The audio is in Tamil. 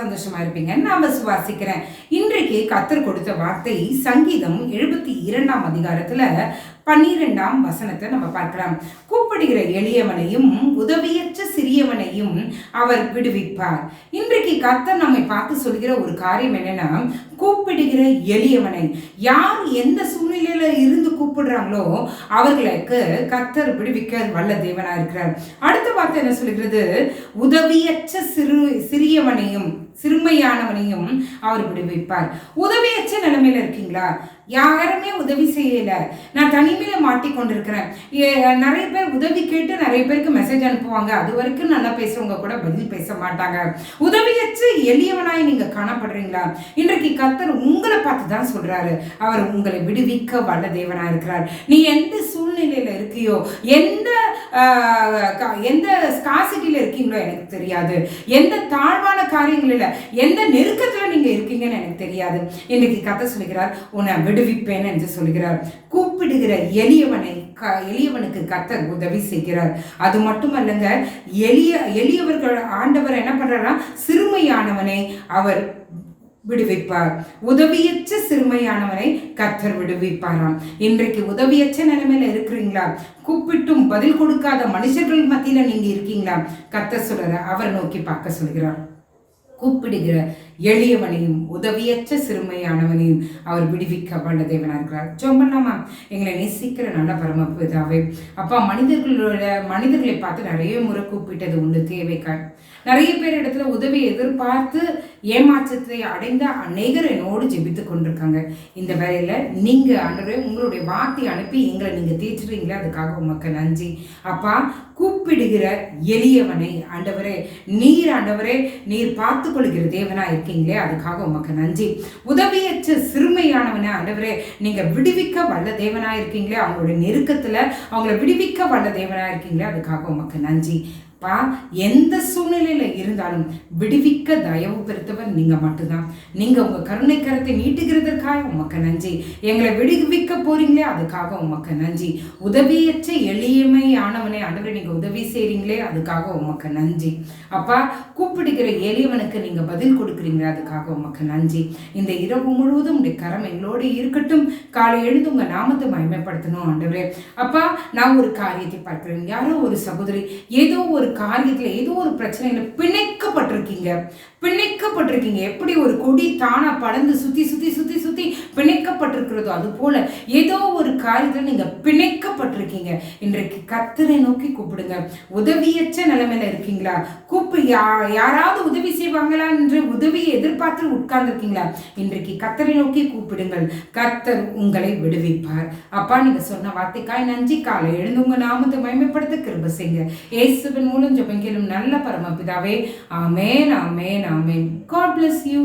சந்தோஷமா இருப்பீங்க. நான் விசுவாசிக்கிறேன் இன்றைக்கு கத்தர் கொடுத்த வார்த்தை சங்கீதம் எழுபத்தி இரண்டாம் அதிகாரத்துல பன்னிரெண்டாம் வசனத்தை நம்ம பார்க்கலாம். கூப்பிடுகிற எளியவனையும் உதவியற்ற சிறியவனையும் அவர் விடுவிப்பார். இன்றைக்கு கத்தர் நம்மை பார்த்து சொல்கிற ஒரு காரியம் என்னன்னா கூப்பிடுகிற எளியவனை. யார் எந்த சூழ்நிலை சூழ்நிலையில இருந்து கூப்பிடுறாங்களோ அவர்களுக்கு கத்தர் விடுவிக்க வல்ல தேவனா இருக்கிறார். அடுத்த வார்த்தை என்ன சொல்கிறது உதவியற்ற சிறு சிறியவனையும் சிறுமையானவனையும் அவர் விடுவிப்பார் உதவியற்ற நிலைமையில இருக்கீங்களா? யாருமே உதவி செய்யல. நான் தனிமையில மாட்டிக்கொண்டிருக்கிறேன். நிறைய பேர் உதவி கேட்டு நிறைய பேருக்கு மெசேஜ் அனுப்புவாங்க. அது வரைக்கும் நல்லா பேசுறவங்க கூட பதில் பேச மாட்டாங்க. உதவியச்சு எளியவனாய் நீங்க காணப்படுறீங்களா? இன்றைக்கு கத்தர் உங்களை பார்த்து தான் சொல்றாரு. அவர் உங்களை விடுவிக்க வல்ல தேவனா இருக்கிறார். நீ எந்த சூழ்நிலையில இருக்கியோ எந்த ஆஹ், எந்த ஸ்காசிட்டியில இருக்கீங்களோ எனக்கு தெரியாது. எந்த தாழ்வான காரியங்களில் எந்த நெருக்கத்துல நீங்க இருக்கீங்கன்னு எனக்கு தெரியாது. இன்னைக்கு கதை சொல்லுகிறார் உன்னை விடுவிப்பேன் என்று சொல்கிறார். கூப்பிடுகிற எளியவனை க எளியவனுக்கு கத்தர் உதவி செய்கிறார். அது மட்டுமல்லங்க எளிய எளியவர்கள் ஆண்டவர் என்ன பண்றாரா சிறுமையானவனை அவர் விடுவிப்பார். உதவியற்ற சிறுமையானவனை கத்தர் விடுவிப்பாராம். இன்றைக்கு உதவியற்ற நிலைமையில இருக்கிறீங்களா? கூப்பிட்டும் பதில் கொடுக்காத மனுஷர்கள் மத்தியில நீங்க இருக்கீங்களா? கத்தர் சொல்ற அவர் நோக்கி பார்க்க சொல்கிறார். கூப்பிடுகிற எளியவனையும் உதவியற்ற சிறுமையானவனையும் அவர் விடுவிக்க வல்ல இருக்கிறார். ஜெபம் எங்களை நேசிக்கிற நல்ல பரமபிதாவே அப்பா மனிதர்களோட மனிதர்களை பார்த்து நிறைய முறை கூப்பிட்டது உண்டு தேவைக்காய் நிறைய பேர் இடத்துல உதவி எதிர்பார்த்து ஏமாற்றத்தை அடைந்த அநேகர் என்னோடு ஜெபித்து கொண்டிருக்காங்க. இந்த வேலையில் நீங்கள் ஆண்டவரே உங்களுடைய வார்த்தை அனுப்பி எங்களை நீங்கள் தேய்ச்சிடுறீங்களே அதுக்காக உமக்கு நன்றி. அப்பா கூப்பிடுகிற எளியவனை ஆண்டவரே நீர் ஆண்டவரே நீர் பார்த்து கொள்கிற தேவனா இருக்கீங்களே அதுக்காக உமக்கு நன்றி. உதவியற்ற சிறுமையானவனை ஆண்டவரே நீங்க விடுவிக்க வல்ல தேவனா இருக்கீங்களே அவங்களோட நெருக்கத்துல அவங்கள விடுவிக்க வல்ல தேவனா இருக்கீங்களே அதுக்காக உமக்கு நன்றி. பா எந்த சூழ்நிலையில இருந்தாலும் விடுவிக்க தயவு பெருத்தவர் நீங்க மட்டும்தான். நீங்க உங்க கருணை கரத்தை நீட்டுகிறதற்காக உமக்கு நன்றி. எங்களை விடுவிக்க போறீங்களே அதுக்காக உமக்கு நன்றி. உதவியற்ற எளியமையானவனே ஆண்டவரே நீங்க உதவி உதவி செய்கிறீங்களே அதுக்காக உமக்கு நன்றி. அப்பா கூப்பிடுகிற எளியவனுக்கு நீங்கள் பதில் கொடுக்குறீங்க அதுக்காக உமக்கு நன்றி. இந்த இரவு முழுவதும் உடைய கரம் எங்களோடு இருக்கட்டும். காலை எழுந்து உங்கள் நாமத்தை மயமைப்படுத்தணும் ஆண்டவரே. அப்பா நான் ஒரு காரியத்தை பார்க்குறேன். யாரோ ஒரு சகோதரி ஏதோ ஒரு காரியத்தில் ஏதோ ஒரு பிரச்சனையில் பிணைக்கப்பட்டிருக்கீங்க. பிணைக்கப்பட்டிருக்கீங்க. எப்படி ஒரு கொடி தானாக படந்து சுற்றி சுற்றி சுற்றி சுற்றி பிணைக்க பிணைக்கப்பட்டிருக்கிறதோ அது போல ஏதோ ஒரு காரியத்தில் நீங்க பிணைக்கப்பட்டிருக்கீங்க. இன்றைக்கு கத்தரை நோக்கி கூப்பிடுங்க. உதவியற்ற நிலைமையில இருக்கீங்களா? கூப்பி யா யாராவது உதவி செய்வாங்களா என்று உதவியை எதிர்பார்த்து உட்கார்ந்துருக்கீங்களா? இன்றைக்கு கத்தரை நோக்கி கூப்பிடுங்கள். கத்தர் உங்களை விடுவிப்பார். அப்பா நீங்க சொன்ன வார்த்தைக்காய் நன்றி. காலை எழுந்து உங்க நாமத்தை மயமைப்படுத்த கிருப செய்யுங்க. இயேசுவின் மூலம் ஜபங்கிலும் நல்ல பரமபிதாவே. ஆமேன் ஆமேன் ஆமேன். God bless you.